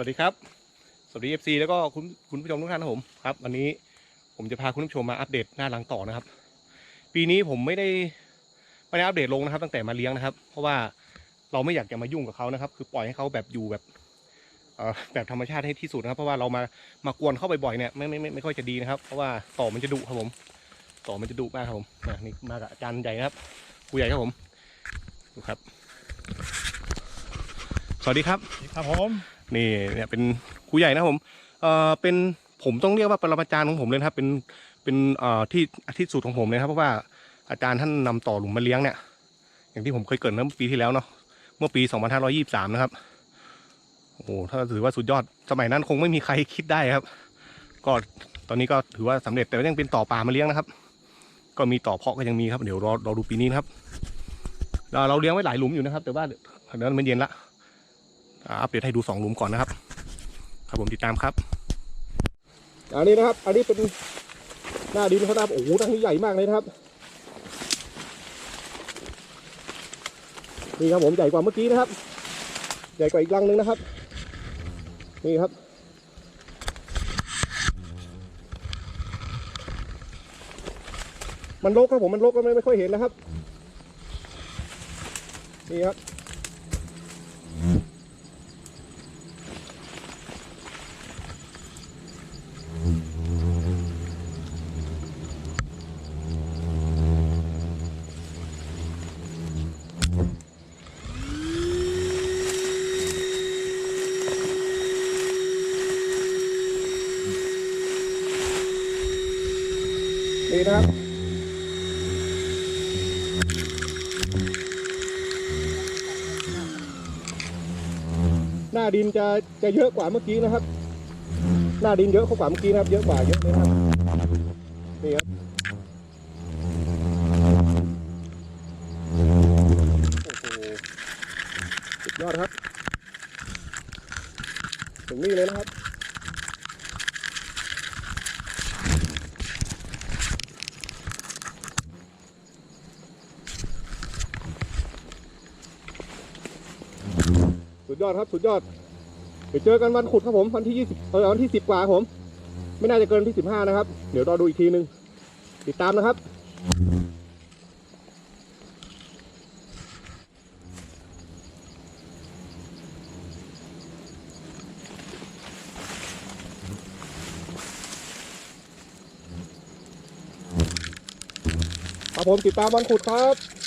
วัสดีครับ สวัสดี FC แล้วก็คุณคุณผู้ชมทุกท่านครับผมครับวันนี้ผมจะพาคุณผู้ชมมาอัปเดตหน้ารังต่อนะครับ ปีนี้ผมไม่ได้ไม่ได้อัปเดตลงนะครับ ตั้งแต่มาเลี้ยงนะครับ เพราะว่าเราไม่อยากจะมายุ่งกับเขานะครับ คือปล่อยให้เขาแบบอยู่แบบแบบธรรมชาติให้ที่สุดนะครับ เพราะว่าเรามามากวนเข้าบ่อยๆเนี่ยไม่ไม่ไม่ไม่ค่อยจะดีนะครับ เพราะว่าต่อมันจะดุครับผมต่อมันจะดุมากครับผมนี่มากับอาจารย์ใหญ่ครับครูใหญ่ครับผมดูครับ สวัสดีครับครับผม นี่เนี่ยเป็นครูใหญ่นะครับผมเอ่อเป็นผมต้องเรียกว่าปรมาจารย์ของผมเลยนะครับ เป็นเป็นเอ่อที่ที่สุดของผมเลยครับเพราะว่าอาจารย์ท่านนำต่อหลุมมาเลี้ยงเนี่ย อย่างที่ผมเคยเกิดเมื่อปีที่แล้วเนาะเมื่อปี 2523 นะครับโอ้โหถ้าถือว่าสุดยอดสมัยนั้นคงไม่มีใครคิดได้ครับ ก็ตอนนี้ก็ถือว่าสำเร็จแต่ยังเป็นต่อปลามาเลี้ยงนะครับ ก็มีต่อเพาะก็ยังมีครับเดี๋ยวรอรอดูปีนี้นะครับ เราเราเลี้ยงไว้หลายหลุมอยู่นะครับ แต่ว่าเดี๋ยวมันเย็นละ อัปเดตให้ดูสองหลุมก่อนนะครับ ครับผมติดตามครับ อันนี้นะครับ อันนี้เป็นหน้าดินเขานะครับโอ้โหตั้งนี้ใหญ่มากเลยนะครับนี่ครับผมใหญ่กว่าเมื่อกี้นะครับ ใหญ่กว่าอีกรังหนึงนะครับ นี่ครับมันรกครับผมมันรกก็ไม่ไม่ค่อยเห็นนะครับ นี่ครับ นี่นะครับหน้าดินจะจะเยอะกว่าเมื่อกี้นะครับ หน้าดินเยอะกว่าเมื่อกี้นะครับ เยอะกว่าเยอะเลยครับนี่ครับโอ้โหสุดยอดครับ ถึงนี่เลยนะครับ ดยอดครับ สุดยอด เดี๋ยวเจอกันวันขุดครับผม วันที่ยี่สิบเออวันที่สิบกว่าผม ไม่น่าจะเกินที่สิบห้านะครับ เดี๋ยวรอดูอีกทีนึง ติดตามนะครับครับผมติดตามวันขุดครับ